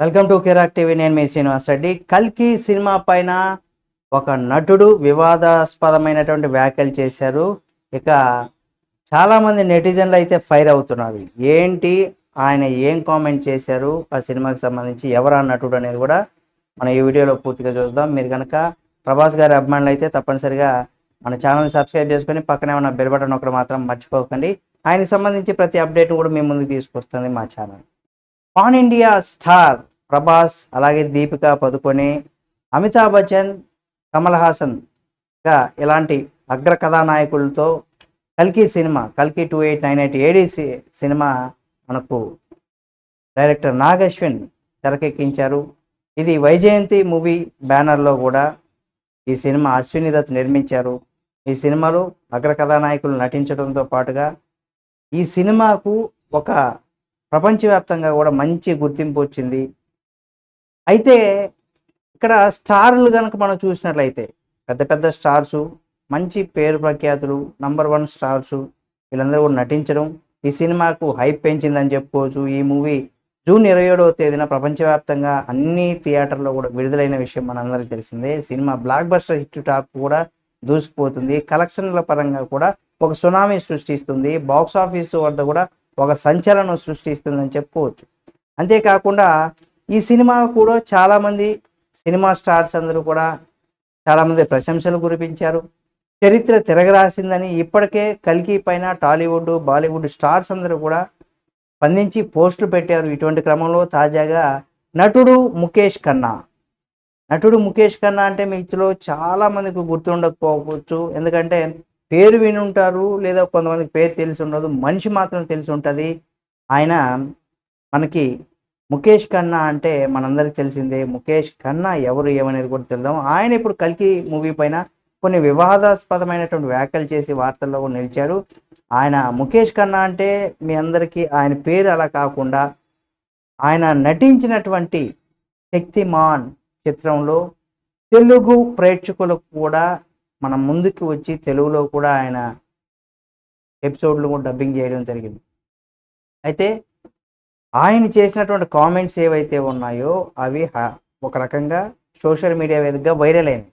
Welcome to కెరాక్ TV. నేను మీ శ్రీనివాస్ రెడ్డి. కల్కి cinema పైన ఒక నటుడు వివాదాస్పదమైనటువంటి వ్యాఖ్యలు చేశారు. ఇక చాలామంది నెటిజన్లు అయితే ఫైర్ అవుతున్నారు. ఏంటి? ఆయన ఏం కామెంట్ చేశారు? ఆ సినిమాకి సంబంధించి ఎవరా నటుడు అనేది కూడా మనం ఈ వీడియోలో పూర్తిగా చూద్దాం. మీరు కనుక ప్రభాస్ గారి అభిమానులు అయితే తప్పనిసరిగా మన ఛానల్ని సబ్స్క్రైబ్ చేసుకొని పక్కనే ఉన్న బెల్ బటన్ ఒకటి మాత్రం మర్చిపోకండి. ఆయనకి సంబంధించి ప్రతి అప్డేట్ కూడా మీ ముందుకు తీసుకొస్తుంది మా channel. Pan India star Prabhas అలాగే దీపిక పదుకొని అమితాబ్ బచ్చన్ కమల్ హాసన్గా ఇలాంటి అగ్ర కథానాయకులతో కల్కి సినిమా కల్కి two eight nine eight AD సినిమా మనకు డైరెక్టర్ నాగశ్విన్ తెరకెక్కించారు. ఇది వైజయంతి మూవీ బ్యానర్లో కూడా ఈ సినిమా అశ్విని దత్ నిర్మించారు. ఈ సినిమాలో అగ్ర కథానాయకులు నటించడంతో పాటుగా ఈ సినిమాకు ఒక ప్రపంచవ్యాప్తంగా కూడా మంచి గుర్తింపు వచ్చింది. అయితే ఇక్కడ స్టార్లు కనుక మనం చూసినట్లయితే పెద్ద పెద్ద స్టార్సు మంచి పేరు ప్రఖ్యాతులు నంబర్ వన్ స్టార్సు వీళ్ళందరూ కూడా నటించడం ఈ సినిమాకు హైప్ పెంచిందని చెప్పుకోవచ్చు. ఈ మూవీ జూన్ ఇరవై ఏడవ తేదీన ప్రపంచవ్యాప్తంగా అన్ని థియేటర్లో కూడా విడుదలైన విషయం మనందరికీ తెలిసిందే. Cinema blockbuster hit talk కూడా దూసుకుపోతుంది. కలెక్షన్ల పరంగా కూడా ఒక సునామీ సృష్టిస్తుంది. బాక్స్ ఆఫీస్ వద్ద కూడా ఒక సంచలనం సృష్టిస్తుందని చెప్పుకోవచ్చు. అంతేకాకుండా ఈ సినిమా కూడా చాలామంది సినిమా స్టార్స్ అందరూ కూడా చాలామంది ప్రశంసలు కురిపించారు. చరిత్ర తిరగరాసిందని ఇప్పటికే కల్కి పైన టాలీవుడ్ బాలీవుడ్ స్టార్స్ అందరూ కూడా స్పందించి పోస్టులు పెట్టారు. ఇటువంటి క్రమంలో తాజాగా నటుడు ముఖేష్ ఖన్నా. నటుడు ముఖేష్ ఖన్నా అంటే మీలో చాలా మందికి గుర్తుండకపోవచ్చు. ఎందుకంటే పేరు విని ఉంటారు లేదా కొంతమందికి పేరు తెలిసి ఉండదు. మనిషి మాత్రం తెలిసి ఉంటుంది. ఆయన మనకి ముఖేష్ ఖన్నా అంటే మనందరికి తెలిసిందే ముఖేష్ ఖన్నా ఎవరు ఏమనేది కూడా తెలుద్దాం ఆయన ఇప్పుడు కల్కి మూవీ పైన కొన్ని వివాదాస్పదమైనటువంటి వ్యాఖ్యలు చేసి వార్తల్లో కూడా నిలిచాడు ఆయన ముఖేష్ ఖన్నా అంటే మీ అందరికీ ఆయన పేరు అలా కాకుండా ఆయన నటించినటువంటి శక్తిమాన్ చిత్రంలో తెలుగు ప్రేక్షకులకు కూడా మన ముందుకు వచ్చి తెలుగులో కూడా ఆయన ఎపిసోడ్లు కూడా డబ్బింగ్ చేయడం జరిగింది. అయితే ఆయన చేసినటువంటి కామెంట్స్ ఏవైతే ఉన్నాయో అవి హ- ఒక రకంగా సోషల్ మీడియా వేదికగా వైరల్ అయినాయి.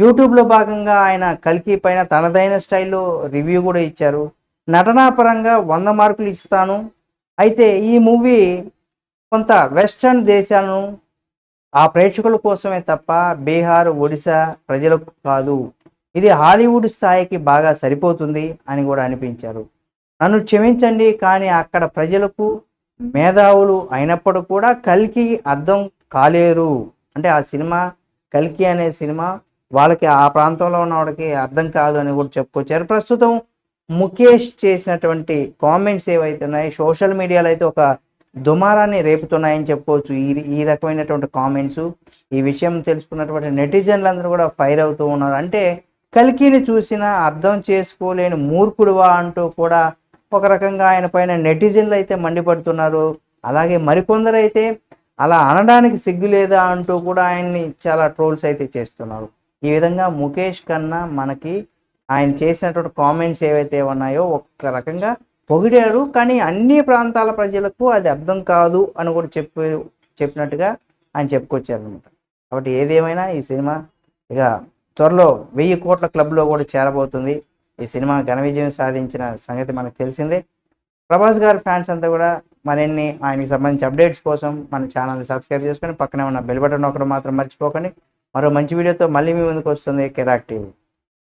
యూట్యూబ్లో భాగంగా ఆయన కల్కి పైన తనదైన స్టైల్లో రివ్యూ కూడా ఇచ్చారు. నటనా పరంగా వంద మార్కులు ఇస్తాను. అయితే ఈ మూవీ కొంత వెస్ట్రన్ దేశాలను ఆ ప్రేక్షకుల కోసమే తప్ప బీహార్ ఒడిశా ప్రజలకు కాదు. ఇది హాలీవుడ్ స్థాయికి బాగా సరిపోతుంది అని కూడా అనిపించారు. నన్ను క్షమించండి కానీ అక్కడ ప్రజలకు మేధావులు అయినప్పుడు కూడా కల్కి అర్థం కాలేరు. అంటే ఆ సినిమా కల్కి అనే సినిమా వాళ్ళకి ఆ ప్రాంతంలో ఉన్న వాళ్ళకి అర్థం కాదు అని కూడా చెప్పుకొచ్చారు. ప్రస్తుతం ముఖేష్ చేసినటువంటి కామెంట్స్ ఏవైతే ఉన్నాయో సోషల్ మీడియాలో అయితే ఒక దుమారాన్ని రేపుతున్నాయని చెప్పుకోవచ్చు. ఈ ఈ రకమైనటువంటి కామెంట్స్ ఈ విషయం తెలుసుకున్నటువంటి నెటిజన్లు అందరూ కూడా ఫైర్ అవుతూ ఉన్నారు. అంటే కల్కిని చూసిన అర్థం చేసుకోలేని మూర్ఖుడువా అంటూ కూడా ఒక రకంగా ఆయన పైన నెటిజన్లు అయితే మండిపడుతున్నారు. అలాగే మరికొందరు అయితే అలా అనడానికి సిగ్గు లేదా అంటూ కూడా ఆయన్ని చాలా ట్రోల్స్ అయితే చేస్తున్నారు. ఈ విధంగా ముఖేష్ కన్నా మనకి ఆయన చేసినటువంటి కామెంట్స్ ఏవైతే ఉన్నాయో ఒక రకంగా పొగిడారు. కానీ అన్ని ప్రాంతాల ప్రజలకు అది అర్థం కాదు అని కూడా చెప్పి చెప్పినట్టుగా ఆయన చెప్పుకొచ్చారనమాట కాబట్టి ఏదేమైనా ఈ సినిమా ఇక త్వరలో వెయ్యి కోట్ల క్లబ్లో కూడా చేరబోతుంది. ఈ సినిమా ఘన విజయం సాధించిన సంగతి మనకు తెలిసిందే. ప్రభాస్ గారి ఫ్యాన్స్ అంతా కూడా మరిన్ని ఆయనకి సంబంధించి అప్డేట్స్ కోసం మన ఛానల్ని సబ్స్క్రైబ్ చేసుకొని పక్కనే ఉన్న బెల్ బటన్ ఒకటి మాత్రం మర్చిపోకండి. మరో మంచి వీడియోతో మళ్ళీ మీ ముందుకు వస్తుంది కెరాక్ టీవీ.